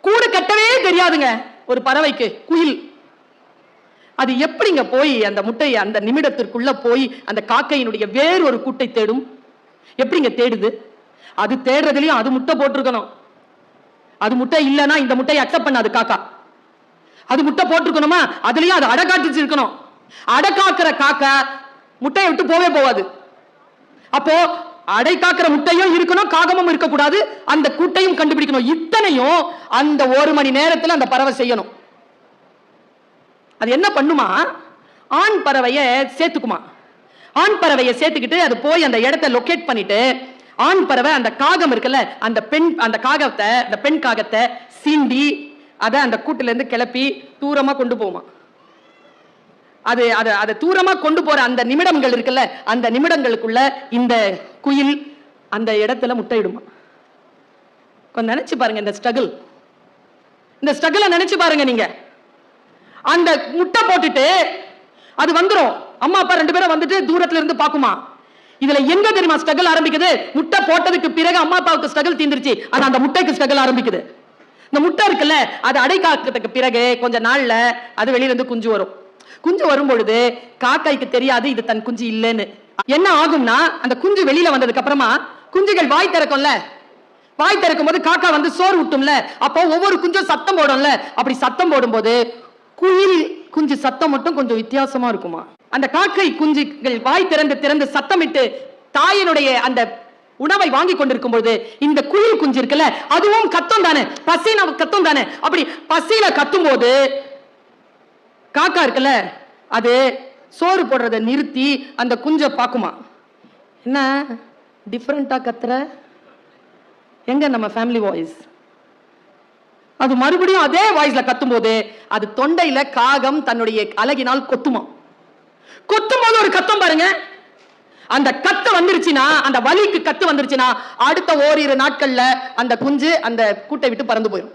கூடு கட்டவே தெரியாதுங்க. ஒரு பறவைக்கு குயில். அது எப்படிங்க போய் அந்த முட்டையை அந்த நிமிடத்திற்குள்ள போய் அந்த காக்கையினுடைய வேறு ஒரு கூட்டை தேடும்? எப்படிங்க தேடுது? அது தேடுறதுலயும் அது முட்டை போட்டிருக்கணும். அது முட்டை இல்லைன்னா இந்த முட்டையை அக்செப்ட் பண்ணாது காக்கா. அது முட்டை போட்டிருக்கணுமா? அதுலயும் அது அடை காட்டுச்சு இருக்கணும் அடை காக்கிற காக்கா முட்டையை விட்டு போவே போவாது. அப்போ அடை காக்கிற முட்டையும் இருக்கணும் காகமும் இருக்கக்கூடாது. அந்த கூட்டையும் கண்டுபிடிக்கணும். இத்தனையும் அந்த ஒரு மணி நேரத்தில் அந்த பறவை செய்யணும். அது என்ன பண்ணுமா? ஆண் பறவையை சேர்த்துக்குமா? ஆண் பறவையை சேர்த்துக்கிட்டு அது போய் அந்த இடத்த லொக்கேட் பண்ணிட்டு ஆண் பறவை அந்த காகம் இருக்குல்ல அந்த பெண் அந்த காகத்தை அந்த பெண் காகத்தை சீண்டி அதை அந்த கூட்டிலேருந்து கிளப்பி தூரமாக கொண்டு போகுமா? அது அதை அதை தூரமாக கொண்டு போகிற அந்த நிமிடங்கள் இருக்குல்ல அந்த நிமிடங்களுக்குள்ள இந்த குயில் அந்த இடத்துல முட்டையிடுமா? கொஞ்சம் நினைச்சு பாருங்க இந்த ஸ்ட்ரகிள் இந்த ஸ்ட்ரகிளை நினைச்சு பாருங்க நீங்க. அந்த முட்டை போட்டுட்டு அது வந்துடும் அம்மா அப்பா ரெண்டு பேரும் வந்துட்டு தூரத்துல இருந்து பாக்குமா இதுல எங்க தெரியுமா ஸ்ட்ரகிள் ஆரம்பிக்குது? முட்டை போட்டதுக்கு பிறகு அம்மா அப்பாவுக்கு ஸ்ட்ரகிள் தீந்துருச்சு ஆனா அந்த முட்டைக்கு ஸ்ட்ரகிள் ஆரம்பிக்குது. இந்த முட்டை இருக்குல்ல அது அடை காக்கிறதுக்கு பிறகு கொஞ்ச நாள்ல அது வெளியில இருந்து குஞ்சு வரும். குஞ்சு வரும் பொழுது காக்காய்க்கு தெரியாது இது தன் குஞ்சு இல்லைன்னு. என்ன ஆகும்னா அந்த குஞ்சு வெளியில வந்ததுக்கு அப்புறமா குஞ்சுகள் வாய் திறக்கும்ல? வாய் திறக்கும் போது காக்கா வந்து சோறு விட்டும்ல அப்போ ஒவ்வொரு குஞ்சும் சத்தம் போடும்ல? அப்படி சத்தம் போடும்போது குயில் குஞ்சு சத்தம் மட்டும் கொஞ்சம் வித்தியாசமா இருக்குமா? அந்த காக்கை குஞ்சுகள் வாய் திறந்து திறந்து சத்தமிட்டு தாயினுடைய அந்த உணவை வாங்கி கொண்டிருக்கும் பொழுது இந்த குயில் குஞ்சு இருக்குல்ல அதுவும் கத்தம் தானே? பசின கத்தம் தானே? அப்படி பசியில கத்தும் போது காக்கா இருக்குல்ல அது சோறு போடுறத நிறுத்தி அந்த குஞ்சை பார்க்குமா? என்ன? டிஃப்ரெண்டா கத்துற? எங்க நம்ம ஃபேமிலி வாய்ஸ் அது மறுபடியும் அதே வாய்ஸ்ல கத்தும்போது அது தொண்டையில காகம் தன்னுடைய அழகினால் கொத்துமா? கொத்தும் போது ஒரு கத்தம் பாருங்க. அந்த கத்து வந்துருச்சுன்னா அந்த வலிக்கு கத்து வந்துருச்சுன்னா அடுத்த ஓரிரு நாட்கள்ல அந்த குஞ்சு அந்த கூட்டை விட்டு பறந்து போயிடும்